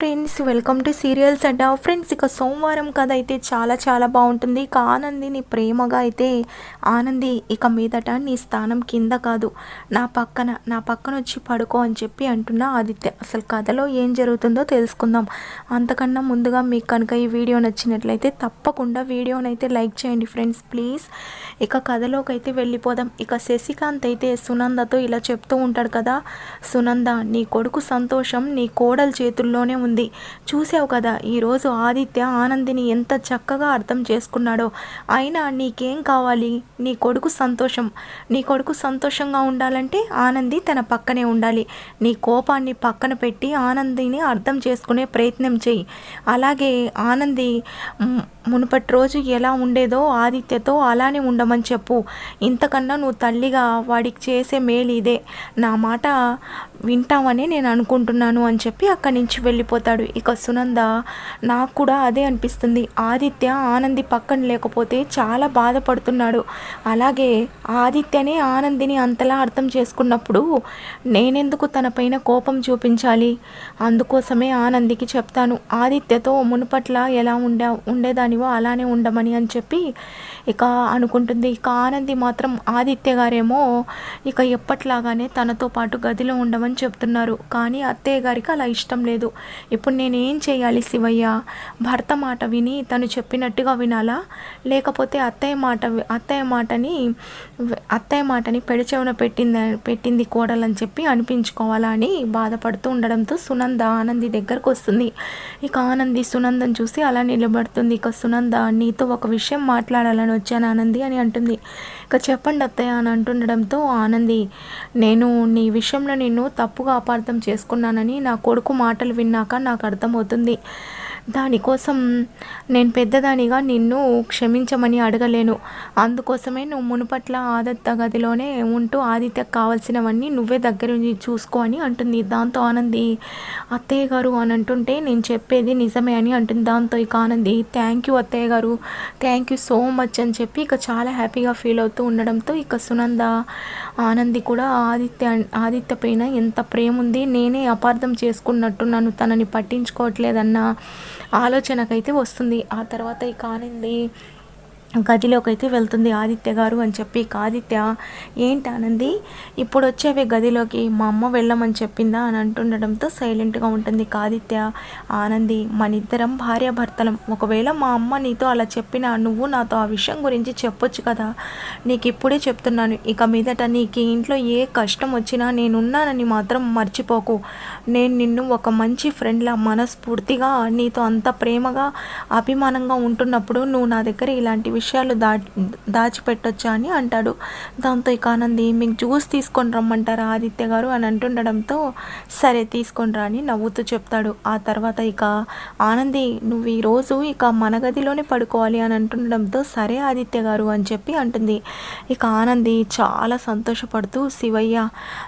Friends welcome to serials and friends ఇక సోమవారం కథ అయితే చాలా చాలా బాగుంటుంది. ఇక ఆనందిని ప్రేమగా అయితే ఆనంది ఇక మీదట నీ స్థానం కింద కాదు. నా పక్కన నా పక్కన వచ్చి పడుకో అని చెప్పి అంటున్నా ఆదిత్య. అసలు కథలో ఏం జరుగుతుందో తెలుసుకుందాం. అంతకన్నా ముందుగా మీకు కనుక ఈ వీడియో నచ్చినట్లయితే తప్పకుండా వీడియోనైతే లైక్ చేయండి ఫ్రెండ్స్ ప్లీజ్. ఇక కథలోకి అయితే వెళ్ళిపోదాం. ఇక శశికాంత్ అయితే సునందతో ఇలా చెప్తూ ఉంటాడు కదా సునంద నీ కొడుకు సంతోషం నీ కోడల చేతుల్లోనే ఉంది. ఉంది. చూసావు కదా ఈరోజు ఆదిత్య ఆనందిని ఎంత చక్కగా అర్థం చేసుకున్నాడో. అయినా నీకేం కావాలి? నీ కొడుకు సంతోషం. నీ కొడుకు సంతోషంగా ఉండాలంటే ఆనంది తన పక్కనే ఉండాలి. నీ కోపాన్ని పక్కన పెట్టి ఆనందిని అర్థం చేసుకునే ప్రయత్నం చేయి. అలాగే ఆనంది మునుపటి రోజు ఎలా ఉండేదో ఆదిత్యతో అలానే ఉండమని చెప్పు. ఇంతకన్నా నువ్వు తల్లిగా వాడికి చేసే మేలు ఇదే. నా మాట వింటామని నేను అనుకుంటున్నాను అని చెప్పి అక్కడి నుంచి వెళ్ళిపోతాడు. ఇక సునంద నాకు కూడా అదే అనిపిస్తుంది. ఆదిత్య ఆనంది పక్కన లేకపోతే చాలా బాధపడుతున్నాడు. అలాగే ఆదిత్యనే ఆనందిని అంతలా అర్థం చేసుకున్నప్పుడు నేనెందుకు తనపైన కోపం చూపించాలి? అందుకోసమే ఆనందికి చెప్తాను. ఆదిత్యతో మునుపట్ల ఎలా ఉండే ఉండేదానివో అలానే ఉండమని అని చెప్పి ఇక అనుకుంటుంది. ఇక ఆనంది మాత్రం ఆదిత్య గారేమో ఇక ఎప్పట్లాగానే తనతో పాటు గదిలో ఉండమని చెప్తున్నారు. కానీ అత్తయ్య గారికి అలా ఇష్టం లేదు. ఇప్పుడు నేనేం చేయాలి శివయ్య? భర్త మాట విని తను చెప్పినట్టుగా వినాలా? లేకపోతే అత్తయ్య మాట అత్తయ్య మాటని అత్తయ్య మాటని పెడిచెవున పెట్టింది పెట్టింది కోడలని చెప్పి అనిపించుకోవాలా అని బాధపడుతూ ఉండడంతో సునంద ఆనంది దగ్గరకు వస్తుంది. ఇక ఆనంది సునందని చూసి అలా నిలబడుతుంది. ఇక సునంద నీతో ఒక విషయం మాట్లాడాలని వచ్చాను ఆనంది అని అంటుంది. ఇక చెప్పండి అత్తయ్య అని అంటుండడంతో ఆనంది నేను నీ విషయంలో నిన్ను తప్పుగా అపార్థం చేసుకున్నానని నా కొడుకు మాటలు విన్నాక నాకు అర్థమవుతుంది. దానికోసం నేను పెద్దదానిగా నిన్ను క్షమించమని అడగలేను. అందుకోసమే నువ్వు మునుపట్ల ఆదత్త గదిలోనే ఉంటూ ఆదిత్యకు కావాల్సినవన్నీ నువ్వే దగ్గర చూసుకో అని అంటుంది. దాంతో ఆనంది అత్తయ్య గారు అని అంటుంటే నేను చెప్పేది నిజమే అని అంటుంది దాంతో ఇక ఆనంది. థ్యాంక్ యూ అత్తయ్య గారు. థ్యాంక్ యూ సో మచ్ అని చెప్పి ఇక చాలా హ్యాపీగా ఫీల్ అవుతూ ఉండడంతో ఇక సునంద ఆనంది కూడా ఆదిత్య ఆదిత్య పైన ఎంత ప్రేమ ఉంది నేనే అపార్థం చేసుకున్నట్టు నన్ను తనని పట్టించుకోవట్లేదన్న ఆలోచనకైతే వస్తుంది. ఆ తర్వాత ఇక ఆనంది గదిలోకి అయితే వెళ్తుంది ఆదిత్య గారు అని చెప్పి. ఆదిత్య ఏంటి ఆనంది? ఇప్పుడు వచ్చేవి గదిలోకి. మా అమ్మ వెళ్ళమని చెప్పిందా? అని అంటుండడంతో సైలెంట్గా ఉంటుంది ఆదిత్య. ఆనంది మన ఇద్దరం భార్యాభర్తలం. ఒకవేళ మా అమ్మ నీతో అలా చెప్పినా నువ్వు నాతో ఆ విషయం గురించి చెప్పొచ్చు కదా. నీకు ఇప్పుడే చెప్తున్నాను. ఇక మీదట నీకు ఇంట్లో ఏ కష్టం వచ్చినా నేనున్నానని మాత్రం మర్చిపోకు. నేను నిన్ను ఒక మంచి ఫ్రెండ్లా మనస్ఫూర్తిగా నీతో అంత ప్రేమగా అభిమానంగా ఉంటున్నప్పుడు నువ్వు నా దగ్గర ఇలాంటివి విషయాలు దా దాచిపెట్టొచ్చా అని అంటాడు. దాంతో ఇక ఆనంది మీకు జ్యూస్ తీసుకొని రమ్మంటారా ఆదిత్య గారు? అని అంటుండడంతో సరే తీసుకొని రా అని నవ్వుతూ చెప్తాడు. ఆ తర్వాత ఇక ఆనంది నువ్వు ఈరోజు ఇక మన గదిలోనే పడుకోవాలి అని అంటుండడంతో సరే ఆదిత్య గారు అని చెప్పి అంటుంది. ఇక ఆనంది చాలా సంతోషపడుతూ శివయ్య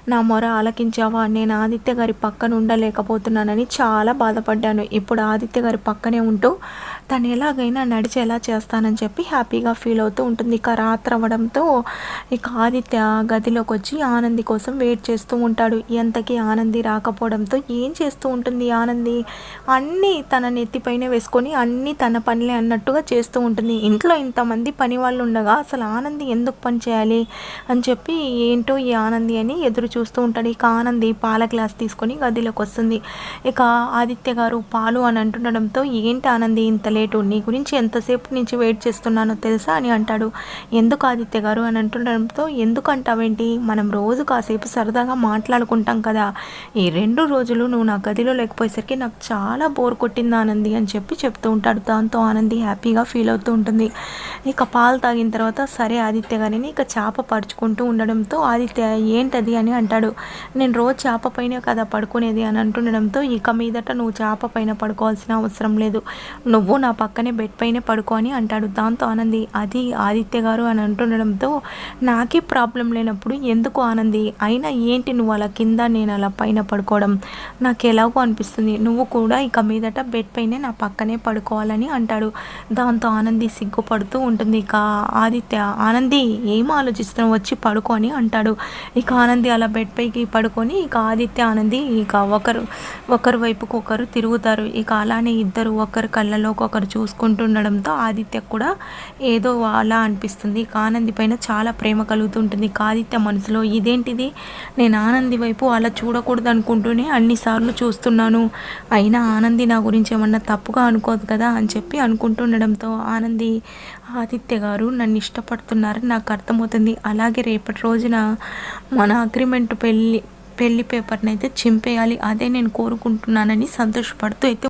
నా మొర ఆలకించావా? నేను ఆదిత్య గారి పక్కన ఉండలేకపోతున్నానని చాలా బాధపడ్డాను. ఇప్పుడు ఆదిత్య గారి పక్కనే ఉంటూ తను ఎలాగైనా నడిచేలా చేస్తానని చెప్పి హ్యాపీగా ఫీల్ అవుతూ ఉంటుంది. ఇక రాత్రి అవ్వడంతో ఇక ఆదిత్య గదిలోకి వచ్చి ఆనంది కోసం వెయిట్ చేస్తూ ఉంటాడు. ఎంతకీ ఆనంది రాకపోవడంతో ఏం చేస్తూ ఉంటుంది ఆనంది? అన్నీ తన నెత్తిపైన వేసుకొని అన్నీ తన పనులే అన్నట్టుగా చేస్తూ ఉంటుంది. ఇంట్లో ఇంతమంది పని వాళ్ళు ఉండగా అసలు ఆనంది ఎందుకు పని చేయాలి అని చెప్పి ఏంటో ఈ ఆనంది అని ఎదురు చూస్తూ ఉంటాడు. ఇక ఆనంది పాల గ్లాస్ తీసుకొని గదిలోకి వస్తుంది ఇక ఆదిత్య గారు పాలు అని అంటుండడంతో ఏంటి ఆనంది ఇంత లేటు? నీ గురించి ఎంతసేపు నుంచి వెయిట్ చేస్తున్నాను? తెలుసా అని అంటాడు. ఎందుకు ఆదిత్య గారు? అని అంటుండడంతో ఎందుకు అంటావేంటి మనం రోజు కాసేపు సరదాగా మాట్లాడుకుంటాం కదా. ఈ రెండు రోజులు నువ్వు నా గదిలో లేకపోయేసరికి నాకు చాలా బోర్ కొట్టింది ఆనంది అని చెప్పి చెప్తూ ఉంటాడు. దాంతో ఆనంది హ్యాపీగా ఫీల్ అవుతూ ఉంటుంది. ఇక పాలు తాగిన తర్వాత సరే ఆదిత్య గారిని ఇక చేప పరుచుకుంటూ ఉండడంతో ఆదిత్య ఏంటది అని అంటాడు. నేను రోజు చేప పైన కదా పడుకునేది అని అంటుండడంతో ఇక మీదట నువ్వు చేప పైన పడుకోవాల్సిన అవసరం లేదు. నువ్వు నా పక్కనే బెడ్ పైన పడుకో అని అంటాడు. దాంతో ఆనంద్ ఆనంది. అది ఆదిత్య గారు అని అంటుండడంతో నాకే ప్రాబ్లం లేనప్పుడు ఎందుకు ఆనంది? అయినా ఏంటి నువ్వు అలా కింద నేను అలా పైన పడుకోవడం? నాకు ఎలాగో అనిపిస్తుంది. నువ్వు కూడా ఇక మీదట బెడ్ పైనే నా పక్కనే పడుకోవాలని అంటాడు. దాంతో ఆనంది సిగ్గుపడుతూ ఉంటుంది. ఇక ఆదిత్య ఆనంది ఏం ఆలోచిస్తున్నావు? వచ్చి పడుకో అని అంటాడు. ఇక ఆనంది అలా బెడ్ పైకి పడుకొని ఇక ఆదిత్య ఆనంది ఇక ఒకరు ఒకరి వైపుకు ఒకరు తిరుగుతారు. ఇక అలానే ఇద్దరు ఒకరి కళ్ళలోకి ఒకరు చూసుకుంటుండడంతో ఆదిత్య కూడా ఏదో అలా అనిపిస్తుంది. కానంది ఆనంది పైన చాలా ప్రేమ కలుగుతుంటుంది. కాదిత్య మనసులో ఇదేంటిది? నేను ఆనంది వైపు అలా చూడకూడదు అనుకుంటూనే అన్నిసార్లు చూస్తున్నాను. అయినా ఆనంది నా గురించి ఏమన్నా తప్పుగా అనుకోదు కదా అని చెప్పి అనుకుంటుండడంతో ఆనంది ఆదిత్య గారు నన్ను ఇష్టపడుతున్నారని నాకు అర్థమవుతుంది. అలాగే రేపటి రోజున మన అగ్రిమెంట్ పెళ్ళి పెళ్ళి పేపర్ని అయితే చింపేయాలి. అదే నేను కోరుకుంటున్నానని సంతోషపడుతూ అయితే